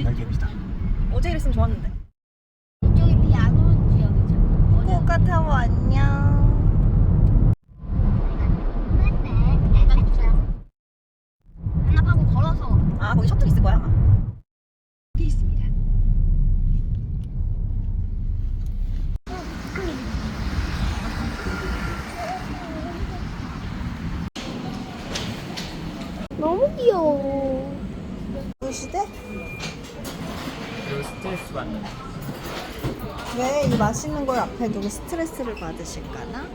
날개입니다. 어제 이랬으면 좋았는데. 이쪽이 비안 오는 지역이잖아. 후쿠오카 타워 안녕. 반납하고 걸어서 아 거기 셔틀 있을 거야 아마. 있습니다. 너무 귀여워. 시대? 그리고 스트레스 받는. 왜 이 맛있는 걸 앞에 두고 스트레스를 받으실까나?